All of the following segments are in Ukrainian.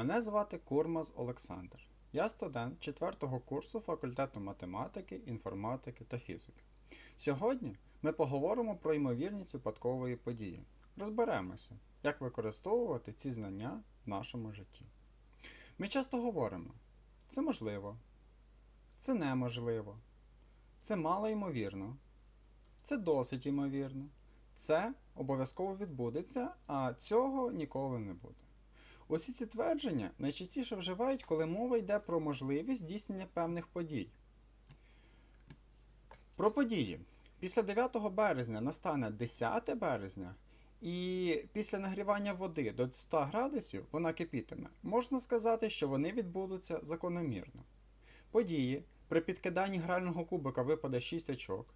Мене звати Курмаз Олександр. Я студент 4 курсу факультету математики, інформатики та фізики. Сьогодні ми поговоримо про ймовірність випадкової події. Розберемося, як використовувати ці знання в нашому житті. Ми часто говоримо: це можливо, це неможливо, це мало ймовірно, це досить ймовірно, це обов'язково відбудеться, а цього ніколи не буде. Усі ці твердження найчастіше вживають, коли мова йде про можливість здійснення певних подій. Про події. Після 9 березня настане 10 березня, і після нагрівання води до 100 градусів вона кипітиме. Можна сказати, що вони відбудуться закономірно. Події при підкиданні грального кубика випаде 6 очок,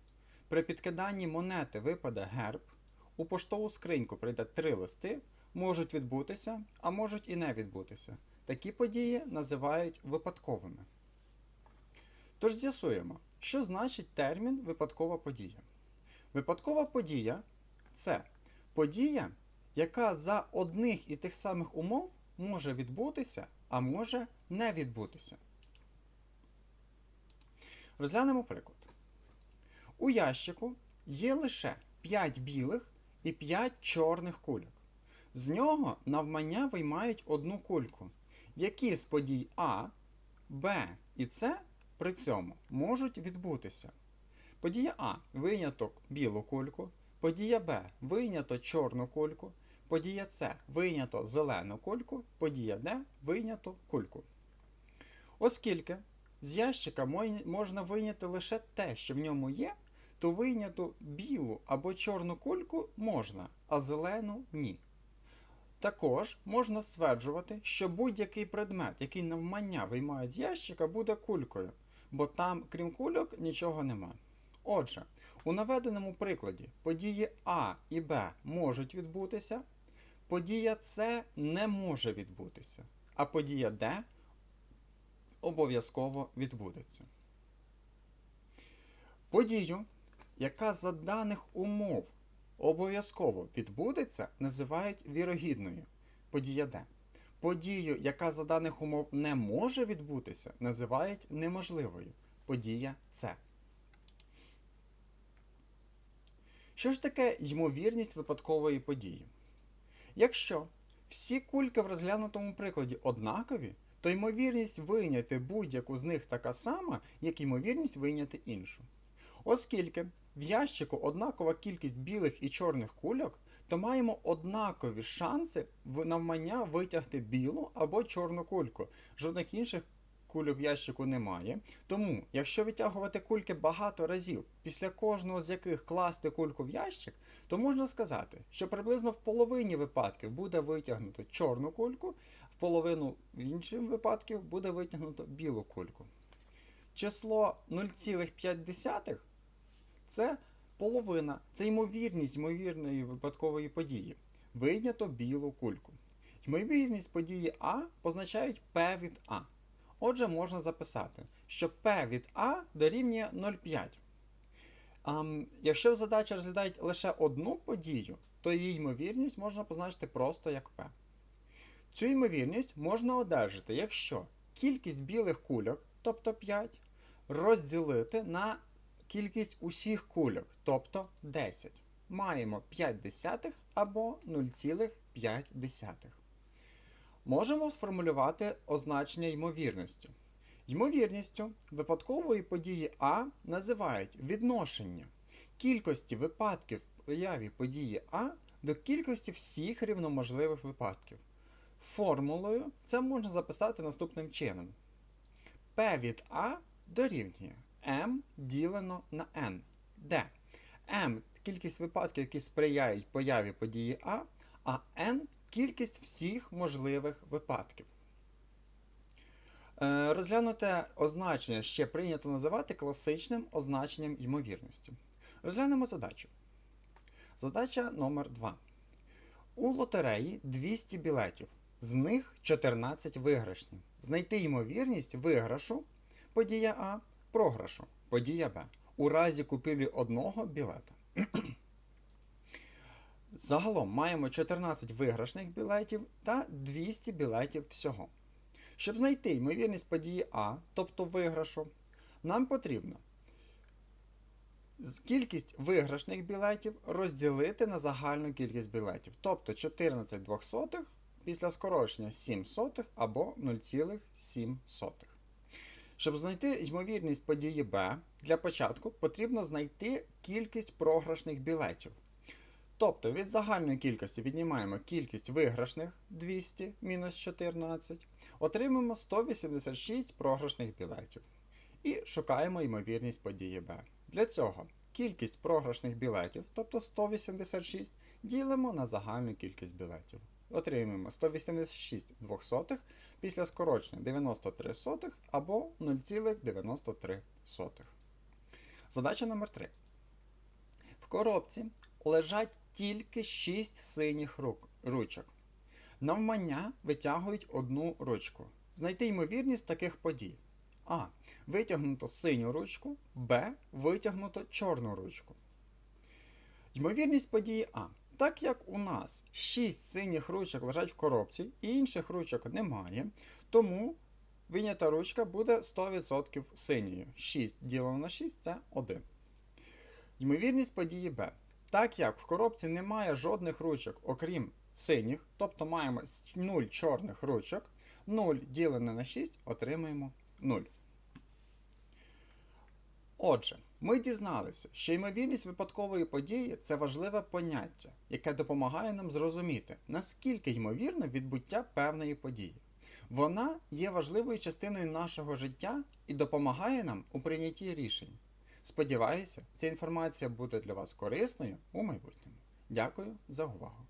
при підкиданні монети випаде герб, у поштову скриньку прийде 3 листи, можуть відбутися, а можуть і не відбутися. Такі події називають випадковими. Тож з'ясуємо, що значить термін випадкова подія. Випадкова подія це подія, яка за одних і тих самих умов може відбутися, а може не відбутися. Розглянемо приклад. У ящику є лише 5 білих і 5 чорних кульок. З нього навмання виймають одну кульку. Які з подій А, Б і С при цьому можуть відбутися? Подія А виняток білу кульку, подія Б винято чорну кульку, подія С винято зелену кульку, подія Д винято кульку. Оскільки з ящика можна вийняти лише те, що в ньому є, то вийняту білу або чорну кульку можна, а зелену ні. Також можна стверджувати, що будь-який предмет, який навмання виймають з ящика, буде кулькою, бо там, крім кульок, нічого нема. Отже, у наведеному прикладі події А і Б можуть відбутися, подія С не може відбутися, а подія Д обов'язково відбудеться. Подію, яка за даних умов обов'язково відбудеться, називають вірогідною. Подія Д. Подію, яка за даних умов не може відбутися, називають неможливою. Подія С. Що ж таке ймовірність випадкової події? Якщо всі кульки в розглянутому прикладі однакові, то ймовірність вийняти будь-яку з них така сама, як ймовірність вийняти іншу. Оскільки в ящику однакова кількість білих і чорних кульок, то маємо однакові шанси в навмання витягти білу або чорну кульку. Жодних інших кульок в ящику немає. Тому, якщо витягувати кульки багато разів, після кожного з яких класти кульку в ящик, то можна сказати, що приблизно в половині випадків буде витягнуто чорну кульку, в половину інших випадків буде витягнуто білу кульку. Число 0,5 це половина, це ймовірність ймовірної випадкової події. Вийнято білу кульку. Ймовірність події А позначають P від А. Отже, можна записати, що P від А дорівнює 0,5. А, якщо задача розглядає лише одну подію, то її ймовірність можна позначити просто як P. Цю ймовірність можна одержати, якщо кількість білих кульок, тобто 5, розділити на кількість усіх кульок, тобто 10. Маємо 5 десятих або 0,5. Можемо сформулювати означення ймовірності. Ймовірністю випадкової події А називають відношення кількості випадків появі події А до кількості всіх рівноможливих випадків. Формулою це можна записати наступним чином. P від А дорівнює m ділено на n, де m кількість випадків, які сприяють появі події А, а n кількість всіх можливих випадків. Е, Розглянуте означення ще прийнято називати класичним означенням ймовірності. Розглянемо задачу. Задача номер 2. У лотереї 200 білетів, з них 14 виграшні. Знайти ймовірність виграшу подія А, програшу подія Б у разі купівлі одного білета. Загалом маємо 14 виграшних білетів та 200 білетів всього. Щоб знайти ймовірність події А, тобто виграшу, нам потрібно кількість виграшних білетів розділити на загальну кількість білетів. Тобто 14 двохсотих після скорочення 7 сотих або 0,7. Щоб знайти ймовірність події Б, для початку потрібно знайти кількість програшних білетів. Тобто від загальної кількості віднімаємо кількість виграшних 200 мінус 14, отримаємо 186 програшних білетів. І шукаємо ймовірність події Б. Для цього кількість програшних білетів, тобто 186, ділимо на загальну кількість білетів. Отримуємо 186 двохсотих після скорочення 93 сотих або 0,93. Задача номер 3. В коробці лежать тільки 6 синіх рук, ручок. Навмання витягують одну ручку. Знайти ймовірність таких подій. А. Витягнуто синю ручку, Б. Витягнуто чорну ручку. Ймовірність події А. Так як у нас 6 синіх ручок лежать в коробці і інших ручок немає, тому винята ручка буде 100% синьою. 6 ділено на 6 це 1. Ймовірність події Б. Так як в коробці немає жодних ручок, окрім синіх, тобто маємо 0 чорних ручок, 0 ділене на 6 отримаємо 0. Отже, ми дізналися, що ймовірність випадкової події це важливе поняття, яке допомагає нам зрозуміти, наскільки ймовірно відбуття певної події. Вона є важливою частиною нашого життя і допомагає нам у прийнятті рішень. Сподіваюся, ця інформація буде для вас корисною у майбутньому. Дякую за увагу!